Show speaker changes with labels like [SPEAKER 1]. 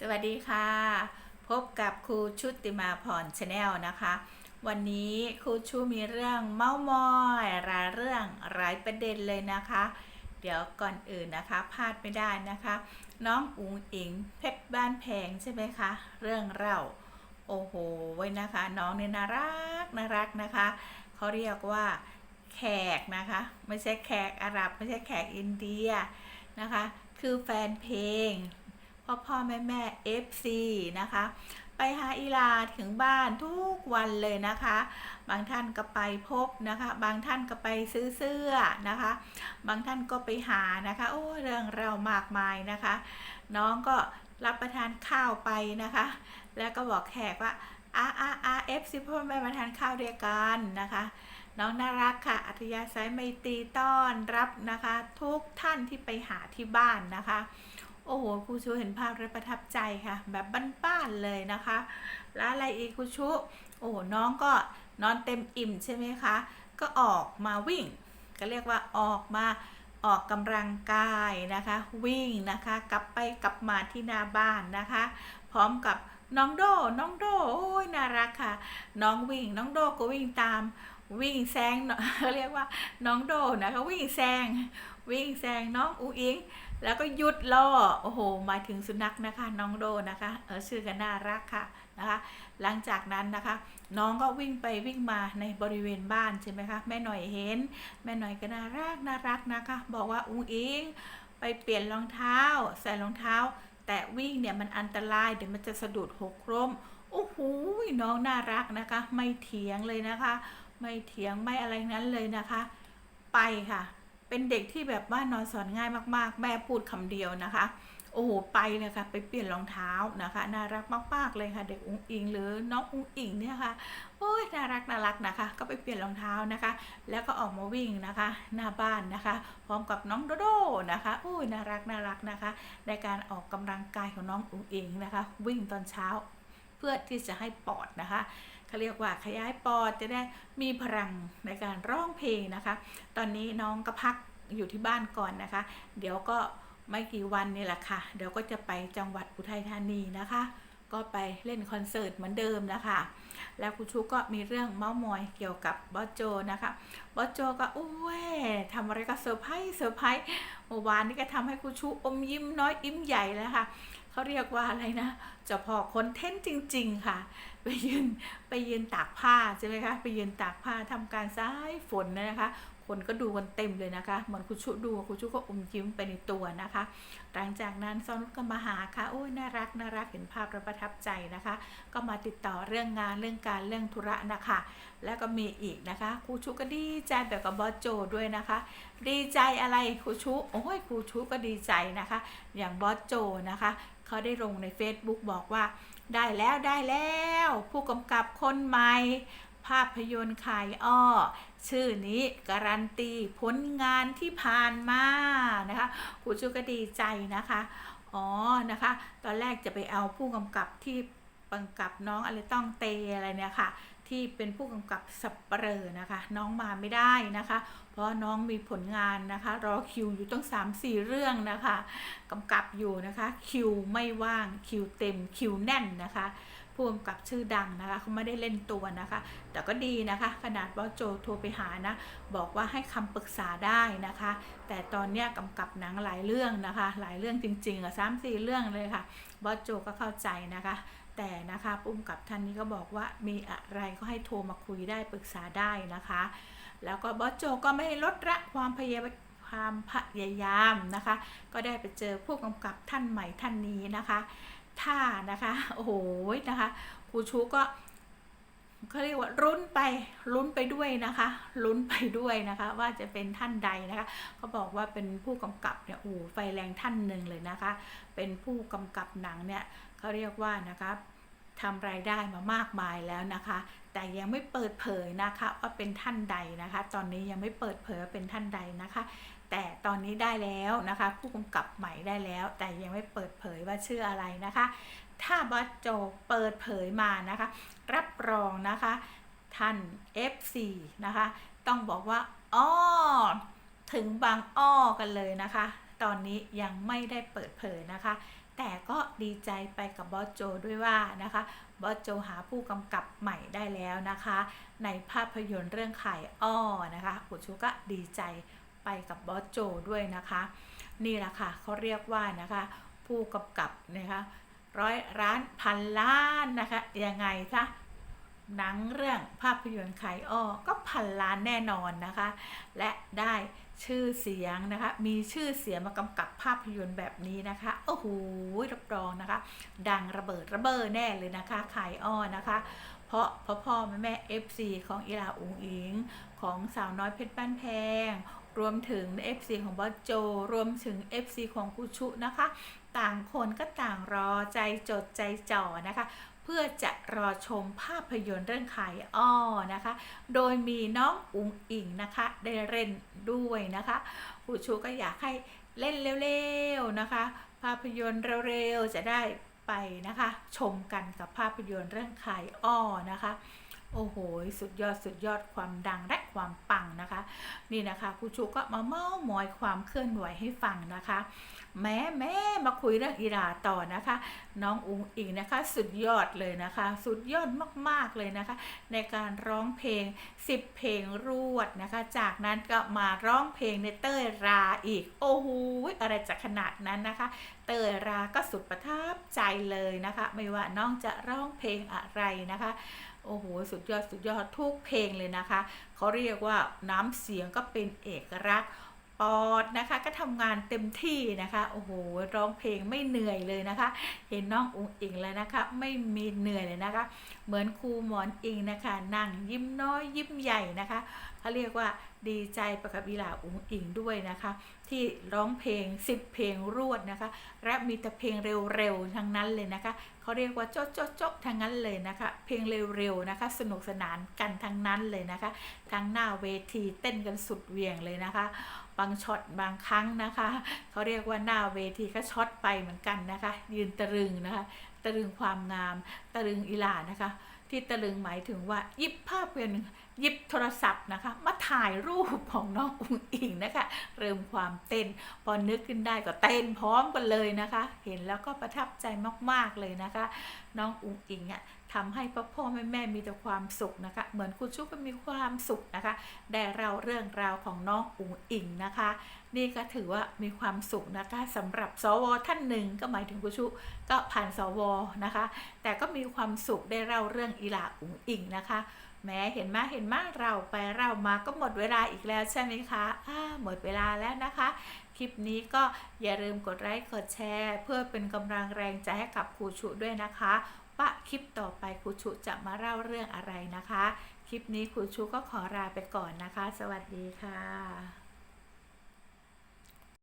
[SPEAKER 1] สวัสดีค่ะ พบกับครูชุติมาพรชาแนลนะคะ วันนี้ครูชูมีเรื่องเม้ามอยรายเรื่องหลายประเด็นเลยนะคะ เดี๋ยวก่อนอื่นนะคะพลาดไม่ได้นะคะ น้องอุ๋งอิงเพชรบ้านแพงใช่ไหมคะ เรื่องเล่าโอ้โหไว้นะคะ น้องเนี่ยน่ารักน่ารักนะคะเขาเรียกว่าแขกนะคะ ไม่ใช่แขกอาหรับ ไม่ใช่แขกอินเดียนะคะ คือแฟนเพลง พ่อพ่อแม่แม่ FC นะคะ ไปหาอีลาถึงบ้านทุกวันเลยนะคะ บางท่านก็ไปพบนะคะ บางท่านก็ไปซื้อเสื้อนะคะ บางท่านก็ไปหานะคะ โอ้เรื่องเราวมากมายนะคะ น้องก็รับประทานข้าวไปนะคะ แล้วก็บอกแขกว่าอาอาอาเอฟซีพ่อแม่มาทานข้าวด้วยกันนะคะ น้องน่ารักค่ะ อัธยาศัยไมตรีต้อนรับนะคะ ทุกท่านที่ไปหาที่บ้านนะคะ โอ้โหครูชูเห็นภาพแล้วประทับใจค่ะ แบบบ้านๆเลยนะคะ แล้วอะไรอีกครูชูโอ้น้องก็นอนเต็มอิ่มใช่ไหมคะ ก็ออกมาวิ่ง ก็เรียกว่าออกมาออกกำลังกายนะคะ วิ่งนะคะ กลับไปกลับมาที่หน้าบ้านนะคะ พร้อมกับน้องโดน้องโดโอ้ยน่ารักค่ะ น้องวิ่งน้องโดก็วิ่งตามวิ่งแซงเรียกว่าน้องโดนะคะวิ่งแซงวิ่งแซงน้องอูอิง แล้วก็หยุดล่อโอ้โหหมายถึงสุนัขนะคะ น้องโดนะคะเออชื่อกันน่ารักค่ะนะคะ หลังจากนั้นนะคะ น้องก็วิ่งไปวิ่งมาในบริเวณบ้านใช่ไหมคะแม่หน่อยเห็น แม่หน่อยก็น่ารักน่ารักนะคะ บอกว่าอุ้งอิงไปเปลี่ยนรองเท้า ใส่รองเท้า แต่วิ่งเนี่ยมันอันตรายเดี๋ยวมันจะสะดุดหกล้มโอ้โหน้องน่ารักนะคะ ไม่เถียงเลยนะคะ ไม่เถียงไม่อะไรนั้นเลยนะคะ ไปค่ะ เป็นเด็กที่แบบว่านอนสอนง่ายมากๆ แม่พูดคำเดียวนะคะ โอ้โหไปเลยค่ะ ไปเปลี่ยนรองเท้านะคะ น่ารักมากๆเลยค่ะ เด็กอุ้งอิงหรือน้องอุ้งอิงเนี่ยค่ะโอ้ยน่ารักน่ารักนะคะ ก็ไปเปลี่ยนรองเท้านะคะ แล้วก็ออกมาวิ่งนะคะ หน้าบ้านนะคะ พร้อมกับน้องโดโดนะคะโอ้ยน่ารักน่ารักนะคะ ในการออกกำลังกายของน้องอุ้งอิงนะคะ วิ่งตอนเช้า เพื่อที่จะให้ปอดนะคะเขาเรียกว่าขยายปอดจะได้มีพลังในการร้องเพลงนะคะ ตอนนี้น้องก็พักอยู่ที่บ้านก่อนนะคะ เดี๋ยวก็ไม่กี่วันนี่แหละค่ะ เดี๋ยวก็จะไปจังหวัดอุทัยธานีนะคะ ก็ไปเล่นคอนเสิร์ตเหมือนเดิมนะคะ แล้วครูชูก็มีเรื่องเม้ามอยเกี่ยวกับบอสโจนะคะ บอสโจก็โอ้ยทำอะไรก็เซอร์ไพรส์เซอร์ไพรส์เมื่อวานนี้ก็ทำให้ครูชูอมยิ้มน้อยอิ่มใหญ่แล้วค่ะเขาเรียกว่าอะไรนะจ้าพ่อคอนเทนต์จริง ๆ ค่ะ ไปยืนไปยืนตากผ้าใช่ไหมคะ ไปยืนตากผ้าทำการซ้ายฝนนะคะ คนก็ดูกันเต็มเลยนะคะ เหมือนคุณชุดูคุณชุก็อมยิ้มไปในตัวนะคะ หลังจากนั้นซอนก็มาหาค่ะโอ้ยน่ารักน่ารักเห็นภาพแล้วประทับใจนะคะ ก็มาติดต่อเรื่องงานเรื่องการเรื่องธุระนะคะ แล้วก็มีอีกนะคะครูชุก็ดีใจแบบกับบอสโจด้วยนะคะ ดีใจอะไรครูชุโอ้ยครูชุก็ดีใจนะคะ อย่างบอสโจนะคะเขาได้ลงใน Facebook บอกว่า ได้แล้วได้แล้ว ผู้กำกับคนใหม่ ภาพยนตร์ขายอ้อ ชื่อนี้การันตีผลงานที่ผ่านมานะคะครูชูก็ดีใจนะคะ อ๋อนะคะ ตอนแรกจะไปเอาผู้กำกับที่ กำกับน้องอะไรต้องเตอะไรเนี่ยค่ะ ที่เป็นผู้กำกับสับเปลอนะคะ น้องมาไม่ได้นะคะ เพราะน้องมีผลงานนะคะ รอคิวอยู่ต้อง3-4 เรื่องนะคะกำกับอยู่นะคะ คิวไม่ว่างคิวเต็มคิวแน่นนะคะผู้กำกับชื่อดังนะคะเขาไม่ได้เล่นตัวนะคะ แต่ก็ดีนะคะขนาดบอสโจโทรไปหานะบอกว่าให้คำปรึกษาได้นะคะ แต่ตอนเนี้ยกำกับหนังหลายเรื่องนะคะ หลายเรื่องจริงๆอะสามสี่เรื่องเลยค่ะบอสโจก็เข้าใจนะคะ แต่นะคะปุ้มกับท่านนี้ก็บอกว่ามีอะไรก็ให้โทรมาคุยได้ปรึกษาได้นะคะ แล้วก็บอสโจก็ไม่ลดละความพยายามความพยายามนะคะ ก็ได้ไปเจอผู้กำกับท่านใหม่ท่านนี้นะคะถ้านะคะโอ้โหนะคะครูชูก็เขาเรียกว่ารุ้นไปลุ้นไปด้วยนะคะลุ้นไปด้วยนะคะ ว่าจะเป็นท่านใดนะคะเขาบอกว่าเป็นผู้กำกับเนี่ยโอ้ไฟแรงท่านหนึ่งเลยนะคะ เป็นผู้กำกับหนังเนี่ย เขาเรียกว่านะคะทำรายได้มามากมายแล้วนะคะ แต่ยังไม่เปิดเผยนะคะว่าเป็นท่านใดนะคะ ตอนนี้ยังไม่เปิดเผยว่าเป็นท่านใดนะคะ แต่ตอนนี้ได้แล้วนะคะ ผู้กำกับใหม่ได้แล้ว แต่ยังไม่เปิดเผยว่าชื่ออะไรนะคะ ถ้าบอสโจเปิดเผยมานะคะ รับรองนะคะ ท่าน F4 นะคะ ต้องบอกว่าอ้อถึงบางอ้อกันเลยนะคะ ตอนนี้ยังไม่ได้เปิดเผยนะคะ แต่ก็ดีใจไปกับบอสโจด้วยว่านะคะบอสโจหาผู้กำกับใหม่ได้แล้วนะคะ ในภาพยนตร์เรื่องไข่อ้อนะคะปุชูก็ดีใจไปกับบอสโจด้วยนะคะ นี่แหละค่ะเขาเรียกว่านะคะ ผู้กำกับนะคะร้อยร้านพันล้านนะคะยังไงคะ หนังเรื่องภาพยนตร์ไข่อ้อก็พันล้านแน่นอนนะคะ และได้ชื่อเสียงนะคะ มีชื่อเสียงมากำกับภาพยนตร์แบบนี้นะคะ โอ้โหรับรองนะคะ ดังระเบิดระเบ้อแน่เลยนะคะไข่อ้อนะคะ เพราะพ่อพ่อแม่แม่ FC ของอีลาอุงอิง ของสาวน้อยเพชรบ้านแพง รวมถึง FC ของบอสโจ รวมถึง FC ของกุชุนะคะ ต่างคนก็ต่างรอใจจดใจจ่อนะคะ เพื่อจะรอชมภาพยนตร์เรื่องขายอ้อนะคะ โดยมีน้องอุ๋งอิงนะคะ ได้เล่นด้วยนะคะผู้ชูก็อยากให้เล่นเร็วๆนะคะ ภาพยนตร์เร็วๆจะได้ไปนะคะ ชมกันกับภาพยนตร์เรื่องขายอ้อนะคะ โอ้โห สุดยอดสุดยอดความดังและความปังนะคะ นี่นะคะครูชูก็มาเมาส์มอยความเคลื่อนไหวให้ฟังนะคะ แม้แม่มาคุยเรื่องอีราต่อนะคะ น้องอุ๋งอิงนะคะ สุดยอดเลยนะคะ สุดยอดมากๆเลยนะคะ ในการร้องเพลง 10 เพลงรวดนะคะ จากนั้นก็มาร้องเพลงในเต้ยราอีก โอ้โหอะไรจะขนาดนั้นนะคะ เตยราก็สุดประทับใจเลยนะคะ ไม่ว่าน้องจะร้องเพลงอะไรนะคะ โอ้โห สุดยอด สุดยอด ทุกเพลงเลยนะคะ เขาเรียกว่าน้ำเสียงก็เป็นเอกลักษณ์ ปอดนะคะก็ทำงานเต็มที่นะคะ โอ้โห ร้องเพลงไม่เหนื่อยเลยนะคะ เห็นน้องอุงอิงแล้วนะคะ ไม่มีเหนื่อยเลยนะคะ เหมือนครูหมอนอิงนะคะ นั่งยิ้มน้อยยิ้มใหญ่นะคะ เขาเรียกว่าดีใจประกับอีหลาอุงอิงด้วยนะคะ ที่ร้องเพลง 10 เพลงรวดนะคะ และมีแต่เพลงเร็วๆทั้งนั้นเลยนะคะเขาเรียกว่าโจ๊ะโจ๊ะโจ๊ะทั้งนั้นเลยนะคะ เพลงเร็วๆนะคะ สนุกสนานกันทั้งนั้นเลยนะคะทั้งหน้าเวทีเต้นกันสุดเหวี่ยงเลยนะคะ บางช็อตบางครั้งนะคะเขาเรียกว่าหน้าเวทีก็ช็อตไปเหมือนกันนะคะ ยืนตะลึงนะคะ ตะลึงความงาม ตะลึงอีหลานะคะ ที่ตะลึงหมายถึงว่ายิบภาพเป็น หยิบโทรศัพท์นะคะ มาถ่ายรูปของน้องอุ๋งอิงนะคะ เริ่มความเต้น พอนึกขึ้นได้ก็เต้นพร้อมกันเลยนะคะ เห็นแล้วก็ประทับใจมากๆเลยนะคะ น้องอุ๋งอิงอะทำให้พ่อพ่อแม่แม่มีแต่ความสุขนะคะ เหมือนคุณชุกก็มีความสุขนะคะ ได้เราเรื่องราวของน้องอุ๋งอิงนะคะ นี่ก็ถือว่ามีความสุขนะคะสำหรับสวท่านหนึ่งก็หมายถึงกุณชุก็ผ่านสวนะคะ แต่ก็มีความสุขได้เล่าเรื่องอีหลาอุ๋งอิงนะคะ แม้เห็นมาเห็นมาเราไปเรามาก็หมดเวลาอีกแล้วใช่ไหมคะอ่าหมดเวลาแล้วนะคะ คลิปนี้ก็อย่าลืมกดไลค์กดแชร์ เพื่อเป็นกำลังแรงใจให้กับครูชุด้วยนะคะว่าคลิปต่อไปครูชุจะมาเล่าเรื่องอะไรนะคะ คลิปนี้ครูชุก็ขอลาไปก่อนนะคะ สวัสดีค่ะ